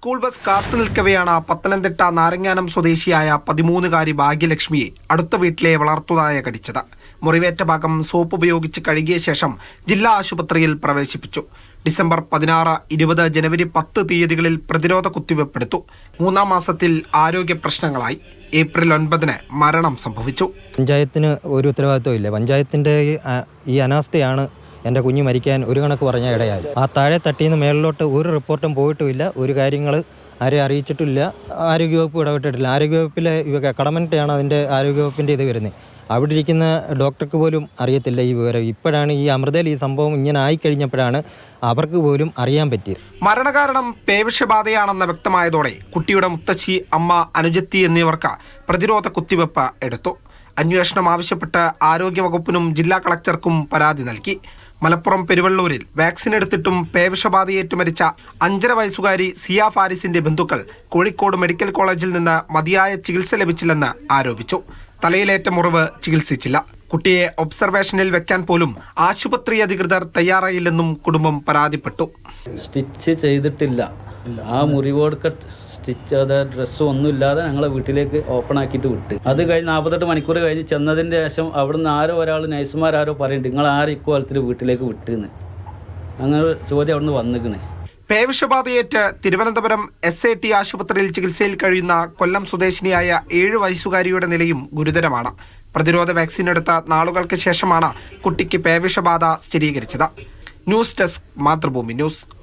School bus കാത്തു നിൽക്കവെയാണ് പത്തനംതിട്ട നാരങ്ങാനം സ്വദേശിയായ പതിമൂന്നുകാരി ഭാഗ്യലക്ഷ്മിയെ അടുത്ത വീട്ടിലെ വളർത്തുനായ കടിച്ചത്. മുറിവേറ്റ ഭാഗം സോപ്പ് ഉപയോഗിച്ച് കഴുകിയ ശേഷം ജില്ലാ ആശുപത്രിയിൽ പ്രവേശിപ്പിച്ചു. ഡിസംബർ പതിനാറ് ഇരുപത് ജനുവരി പത്ത് തീയതികളിൽ പ്രതിരോധ കുത്തിവെപ്പെടുത്തു. മൂന്നാം മാസത്തിൽ ആരോഗ്യ പ്രശ്നങ്ങളായി. ഏപ്രിൽ ഒൻപതിന് മരണം സംഭവിച്ചു. പഞ്ചായത്തിന് ഒരു ഉത്തരവാദിത്വം ഇല്ല. പഞ്ചായത്തിന്റെ ഈ അനാസ്ഥയാണ് എന്റെ കുഞ്ഞ് മരിക്കാൻ ഒരു കണക്ക് പറഞ്ഞ ഇടയായി. ആ താഴെ തട്ടിയിൽ നിന്ന് മേളിലോട്ട് ഒരു റിപ്പോർട്ടും പോയിട്ടുമില്ല. ഒരു കാര്യങ്ങൾ ആരെ അറിയിച്ചിട്ടില്ല. ആരോഗ്യവകുപ്പ് ഇടപെട്ടിട്ടില്ല. ആരോഗ്യവകുപ്പിലെ ഇവ കടമനിട്ടാണ് അതിന്റെ ആരോഗ്യവകുപ്പിന്റെ ഇത് വരുന്നത്. അവിടെ ഇരിക്കുന്ന ഡോക്ടർക്ക് പോലും അറിയത്തില്ല ഈ വിവരം. ഇപ്പോഴാണ് ഈ അമൃതയിൽ ഈ സംഭവം ഇങ്ങനെ ആയിക്കഴിഞ്ഞപ്പോഴാണ് അവർക്ക് പോലും അറിയാൻ പറ്റിയത്. മരണകാരണം പേവിഷബാധയാണെന്ന് വ്യക്തമായതോടെ കുട്ടിയുടെ മുത്തശ്ശി അമ്മ അനുജത്തി എന്നിവർക്ക് പ്രതിരോധ കുത്തിവെപ്പ് എടുത്തു. അന്വേഷണം ആവശ്യപ്പെട്ട് ആരോഗ്യവകുപ്പിനും ജില്ലാ കളക്ടർക്കും പരാതി നൽകി. മലപ്പുറം പെരുവള്ളൂരിൽ വാക്സിൻ എടുത്തിട്ടും പേവിഷബാധയേറ്റ് മരിച്ച അഞ്ചര വയസ്സുകാരി സിയ ഫാരിസിന്റെ ബന്ധുക്കൾ കോഴിക്കോട് മെഡിക്കൽ കോളേജിൽ നിന്ന് മതിയായ ചികിത്സ ലഭിച്ചില്ലെന്ന് ആരോപിച്ചു. തലയിലേറ്റ മുറിവ് ചികിത്സിച്ചില്ല. കുട്ടിയെ ഒബ്സർവേഷനിൽ വെക്കാൻ പോലും ആശുപത്രി അധികൃതർ തയ്യാറായില്ലെന്നും കുടുംബം പരാതിപ്പെട്ടു. സ്റ്റിച്ച് ചെയ്തിട്ടില്ല. ആ മുറിവോടുക്ക സ്റ്റിച്ച് അത് ഡ്രസ്സും ഒന്നും ഇല്ലാതെ ഞങ്ങളെ വീട്ടിലേക്ക് ഓപ്പൺ ആക്കിയിട്ട് വിട്ട്. അത് കഴിഞ്ഞ് നാൽപ്പത്തെട്ട് മണിക്കൂർ കഴിഞ്ഞ് ചെന്നതിന്റെ ശേഷം അവിടുന്ന് ആരോ ഒരാൾ നഴ്സുമാരോ പറയുന്നുണ്ട് നിങ്ങൾ ആരും ഇക്കോലത്തിൽ വീട്ടിലേക്ക് വിട്ടുന്ന്? അങ്ങനെ ചോദ്യം അവിടുന്ന് വന്നിക്കണേ. പേവിഷബാധയേറ്റ് തിരുവനന്തപുരം എസ് എ ടി ആശുപത്രിയിൽ ചികിത്സയിൽ കഴിയുന്ന കൊല്ലം സ്വദേശിനിയായ ഏഴ് വയസ്സുകാരിയുടെ നിലയും ഗുരുതരമാണ്. പ്രതിരോധ വാക്സിൻ എടുത്ത നാളുകൾക്ക് ശേഷമാണ് കുട്ടിക്ക് പേവിഷബാധ സ്ഥിരീകരിച്ചത്. News desk Mathrubhumi news.